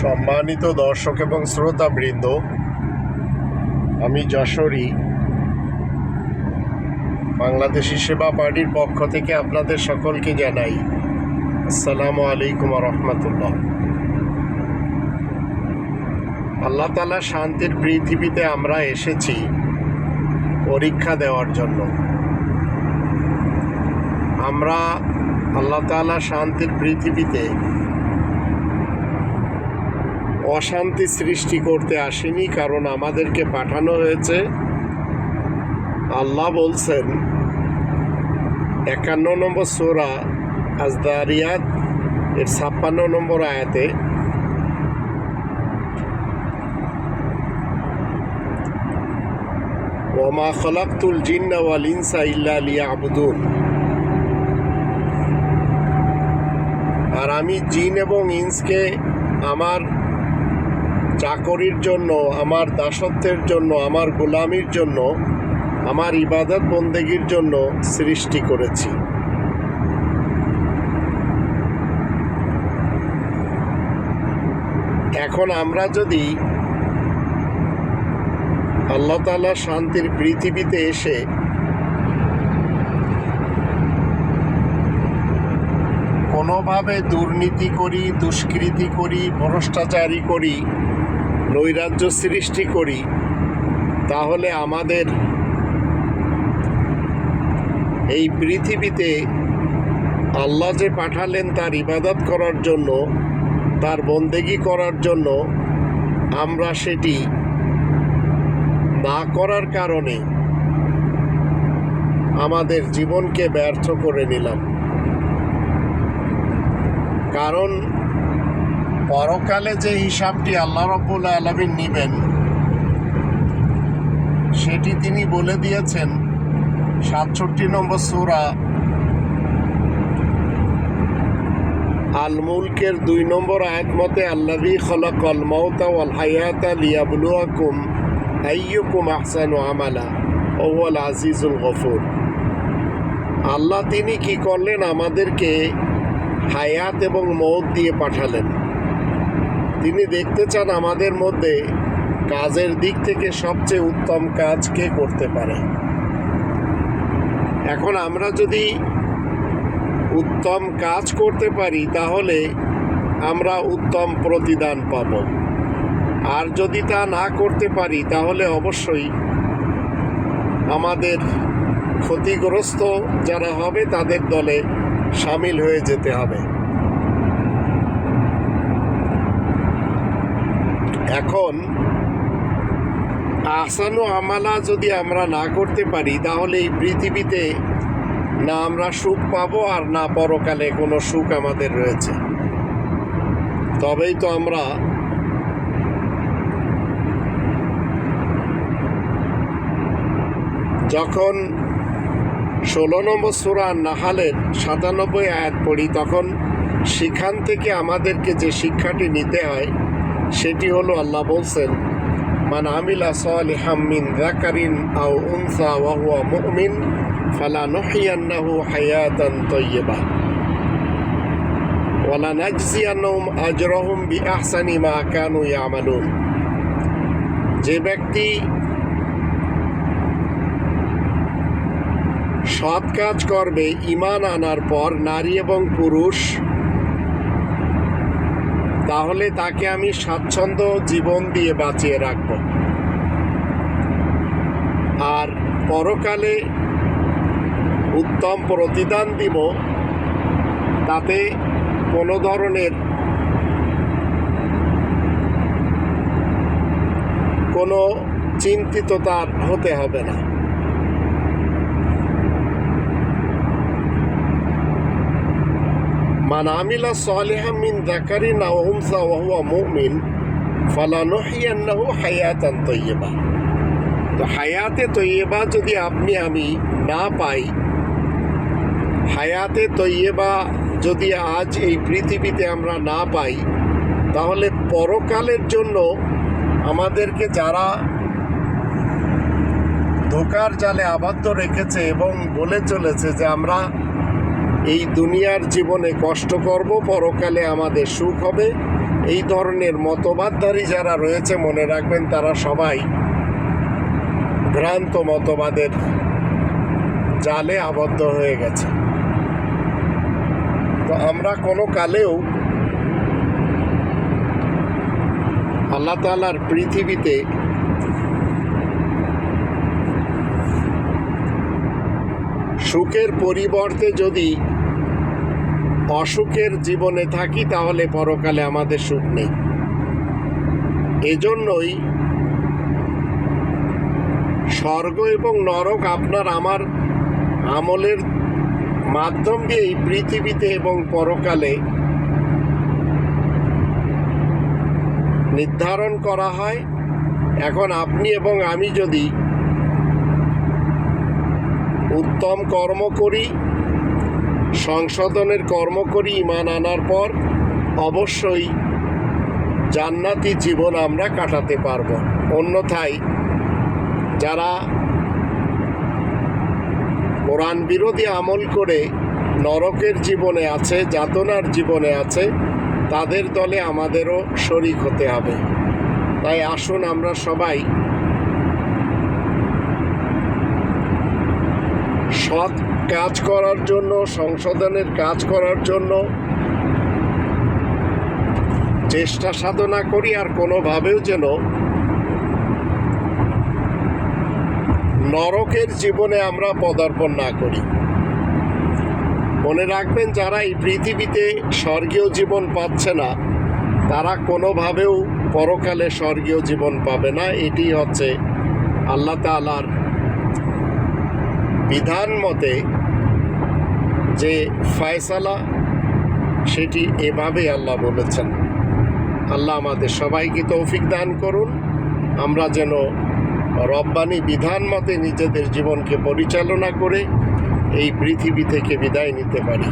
সম্মানিত দর্শক এবং শ্রোতাবৃন্দ, আমি যশোরী। বাংলাদেশি সেবা পার্টির পক্ষ থেকে আপনাদের সকলকে জানাই আসসালামু আলাইকুম রহমতুল্লাহ আল্লাহ তালা শান্তির পৃথিবীতে আমরা এসেছি পরীক্ষা দেওয়ার জন্য। আমরা আল্লাহ তালা শান্তির পৃথিবীতে অশান্তি সৃষ্টি করতে আসেনি, কারণ আমাদেরকে পাঠানো হয়েছে। আল্লাহ বলছেন, একান্ন নম্বর সোরা আজদারিয়াত, এর ছাপ্পান্ন নম্বর আয়াতে ওমা খলাক্তুল জিন্না ওয়াল ইনসা ইল্লা লিয়াবুদুন। আর আমি জিন এবং ইন্সকে আমার চাকরির জন্য, আমার দাসত্বের জন্য, আমার গোলামির জন্য, আমার ইবাদত বন্দেগীর জন্য সৃষ্টি করেছি। এখন আমরা যদি আল্লাহ তালা শান্তির পৃথিবীতে এসে কোনোভাবে দুর্নীতি করি, দুষ্কৃতি করি, ভ্রষ্টাচারী করি, নৈরাজ্য সৃষ্টি করি, তাহলে আমাদের এই পৃথিবীতে আল্লাহ যে পাঠালেন তার ইবাদত করার জন্য, তার বন্দেগি করার জন্য, আমরা সেটি না করার কারণে আমাদের জীবনকে ব্যর্থ করে নিলাম। কারণ পরকালে যে হিসাবটি আল্লাহ রব্বুল আলমিন নেবেন, সেটি তিনি বলে দিয়েছেন সাতষট্টি নম্বর সুরা আল মুলকের দুই নম্বর আয়াত মতে আল্লাহি খলাকল মৌতা ওয়াল হায়াতা লিয়াবলুয়াকুম আইয়ুকুম আহসানু আমালা ওয়াল আজিজুল গফুর। আল্লাহ তিনি কি করলেন? আমাদেরকে হায়াত এবং মৌত দিয়ে পাঠালেন। তিনি দেখতে চান আমাদের মধ্যে কাজের দিক থেকে সবচেয়ে উত্তম কাজ কে করতে পারে। এখন আমরা যদি উত্তম কাজ করতে পারি, তাহলে আমরা উত্তম প্রতিদান পাব। আর যদি তা না করতে পারি, তাহলে অবশ্যই আমাদের ক্ষতিগ্রস্ত যারা হবে, তাদের দলে সামিল হয়ে যেতে হবে। এখন আসানু আমালা যদি আমরা না করতে পারি, তাহলে এই পৃথিবীতে না আমরা সুখ পাবো আর না পরকালে কোনো সুখ আমাদের রয়েছে। তবেই তো আমরা যখন ষোলো নম্বর সুরা নাহালের সাতানব্বই আয়াত পড়ি, তখন সেখান থেকে আমাদেরকে যে শিক্ষাটি নিতে হয়, সেটি হলো আল্লাহ বলছেন, মান আমিলা সালিহাম মিন যাকারিন আও উনসা ওয়া হুয়া মুমিন, ফালা নুহইয়ান্নাহু হায়াতান তাইয়্যিবা। ওয়ালা নাজজিয়ান্নাহুম আজরাহুম বিআহসানি মা কানু ইয়ামালুন। যে ব্যক্তি সৎ কাজ করবে ইমান আনার পর নারী এবং পুরুষ, তাহলে তাকে আমি স্বাচ্ছন্দ্য জীবন দিয়ে বাঁচিয়ে রাখব। আর পরকালে উত্তম প্রতিদান দিব, তাতে কোনো ধরনের কোনো চিন্তিত তার হতে হবে না। মান আমিলা সালিহাম মিন যাকারিন আও উনসা ওয়া হুয়া মুমিন ফালানুহিয়ান্নাহু হায়াতান তাইয়্যিবা তো হায়াতে তৈয়বা যদি আপনি আমি না পাই হায়াতে তৈয়বা যদি আজ এই পৃথিবীতে আমরা না পাই তাহলে পরকালের জন্য আমাদেরকে যারা ধোকার জালে আবদ্ধ রেখেছে এবং বলে চলেছে যে, আমরা এই দুনিয়ার জীবনে কষ্ট করব, পরকালে আমাদের সুখ হবে। এই ধরনের মতবাদধারী যারা রয়েছে, মনে রাখবেন তারা সবাই ভ্রান্ত মতবাদের জালে আবদ্ধ হয়ে গেছে। তো আমরা কোনো কালেও আল্লাহ তালার পৃথিবীতে সুখের পরিবর্তে যদি অসুখের জীবনে থাকি, তাহলে পরকালে আমাদের সুখ নেই। এজন্যই স্বর্গ এবং নরক আপনার আমার আমলের মাধ্যম দিয়ে এই পৃথিবীতে এবং পরকালে নির্ধারণ করা হয়। এখন আপনি এবং আমি যদি উত্তম কর্ম করি সংশোধনের কর্ম করি ইমান আনার পর অবশ্যই জান্নাতি জীবন আমরা কাটাতে পারব। অন্যথায় যারা কোরআন বিরোধী আমল করে নরকের জীবনে আছে, যাতনার জীবনে আছে, তাদের দলে আমাদেরও শরিক হতে হবে। তাই আসুন আমরা সবাই সৎ কাজ করার জন্য, সংশোধনের কাজ করার জন্য। চেষ্টা সাধনা করি আর কোনোভাবেও যেন নরকের জীবনে আমরা পদার্পণ না করি। মনে রাখবেন, যারা এই পৃথিবীতে স্বর্গীয় জীবন পাচ্ছে না, তারা কোনোভাবেও পরকালে স্বর্গীয় জীবন পাবে না। এটি হচ্ছে আল্লাহ তালার বিধান মতে যে ফয়সালা, সেটি এভাবে আল্লাহ বলেছেন। আল্লাহ আমাদের সবাইকে তৌফিক দান করুন। আমরা যেন রব্বানি বিধান মতে নিজেদের জীবনকে পরিচালনা করে এই পৃথিবী থেকে বিদায় নিতে পারি।